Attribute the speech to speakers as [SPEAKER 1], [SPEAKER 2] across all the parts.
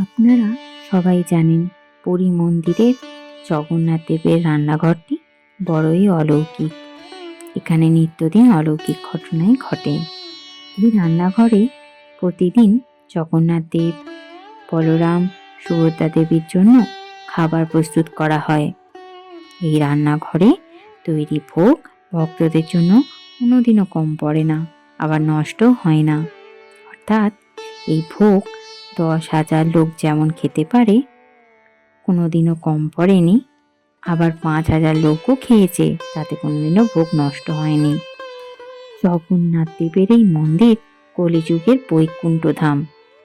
[SPEAKER 1] আপনারা সবাই জানেন পুরী মন্দিরের জগন্নাথ দেবের রান্নাঘরটি বড়ই অলৌকিক। এখানে নিত্যদিন অলৌকিক ঘটনাই ঘটে। এই রান্নাঘরে প্রতিদিন জগন্নাথ দেব, বলরাম সুভদ্রা দেবীর জন্য খাবার প্রস্তুত করা হয়। এই রান্নাঘরে তৈরি ভোগ ভক্তদের জন্য কোনোদিনও কম পড়ে না, আবার নষ্টও হয় না। অর্থাৎ এই ভোগ দশ হাজার লোক যেমন খেতে পারে, কোনোদিনও কম পড়েনি। আবার পাঁচ হাজার লোকও খেয়েছে, তাতে কোনোদিনও ভোগ নষ্ট হয়নি। জগন্নাথ দেবের এই মন্দির কলিযুগের বৈকুণ্ঠ ধাম,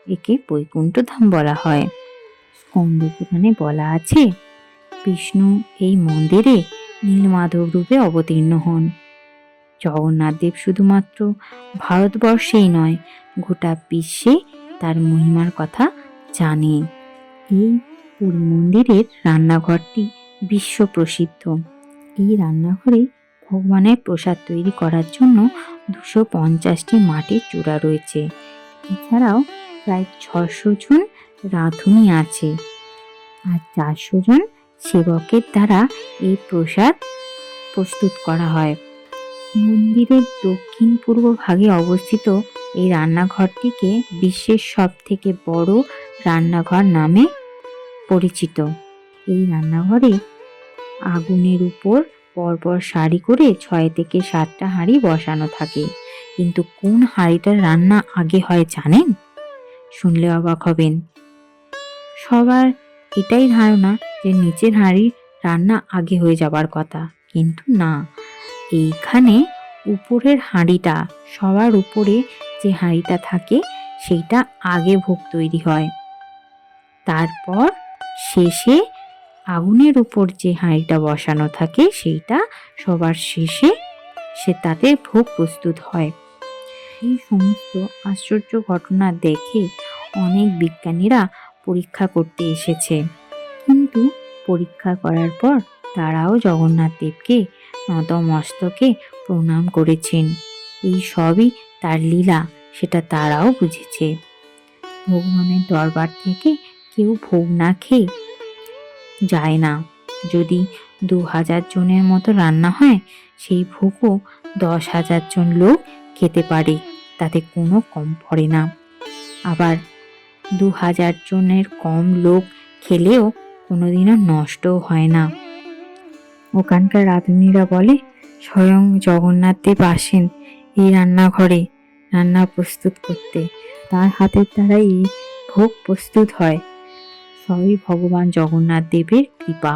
[SPEAKER 1] একে বৈকুণ্ঠ ধাম বলা হয়। পুরাণে বলা আছে, বিষ্ণু এই মন্দিরে নীলমাধব রূপে অবতীর্ণ হন। জগন্নাথ দেব শুধুমাত্র ভারতবর্ষেই নয়, গোটা বিশ্বে তার মহিমার কথা জানে। এই পুরী মন্দিরের রান্নাঘরটি বিশ্ব প্রসিদ্ধ এই রান্নাঘরে ভগবানের প্রসাদ তৈরি করার জন্য দুশো পঞ্চাশটি মাটির চূড়া রয়েছে। এছাড়াও প্রায় ছশো জন রাঁধুনি আছে আর চারশো জন সেবকের দ্বারা এই প্রসাদ প্রস্তুত করা হয়। মন্দিরের দক্ষিণ পূর্ব ভাগে অবস্থিত এই রান্নাঘরটিকে বিশ্বের সব থেকে বড় রান্নাঘর নামে পরিচিত। এই রান্নাঘরে আগুনের উপর পরপর সারি করে ছয় থেকে সাতটা হাঁড়ি বসানো থাকে। কিন্তু কোন হাঁড়িটার রান্না আগে হয় জানেন? শুনলে অবাক হবেন। সবার এটাই ধারণা যে নিচের হাঁড়ির রান্না আগে হয়ে যাবার কথা। কিন্তু না, এইখানে উপরের হাঁড়িটা, সবার উপরে যে হাঁড়িটা থাকে, সেইটা আগে ভোগ তৈরি হয়। তারপর শেষে আগুনের উপর যে হাঁড়িটা বসানো থাকে, সেইটা সবার শেষে সে তাতে ভোগ প্রস্তুত হয়। এই সমস্ত আশ্চর্য ঘটনা দেখে অনেক বিজ্ঞানীরা পরীক্ষা করতে এসেছে। কিন্তু পরীক্ষা করার পর তারাও জগন্নাথ দেবকে নতমস্তকে প্রণাম করেছেন। এই সবই তার লীলা, সেটা তারাও বুঝেছে। ভগবানের দরবার থেকে কেউ ভোগ না খেয়ে যায় না। যদি দু হাজার জনের মতো রান্না হয়, সেই ভোগও দশ হাজার জন লোক খেতে পারে, তাতে কোনো কম পড়ে না। আবার দু হাজার জনের কম লোক খেলেও কোনোদিনও নষ্টও হয় না। ওখানকার রাঁধুনিরা বলে স্বয়ং জগন্নাথ দেব আসেন এই রান্নাঘরে রান্না প্রস্তুত করতে। তার হাতের দ্বারাই ভোগ প্রস্তুত হয়। সবই ভগবান জগন্নাথ দেবের কৃপা।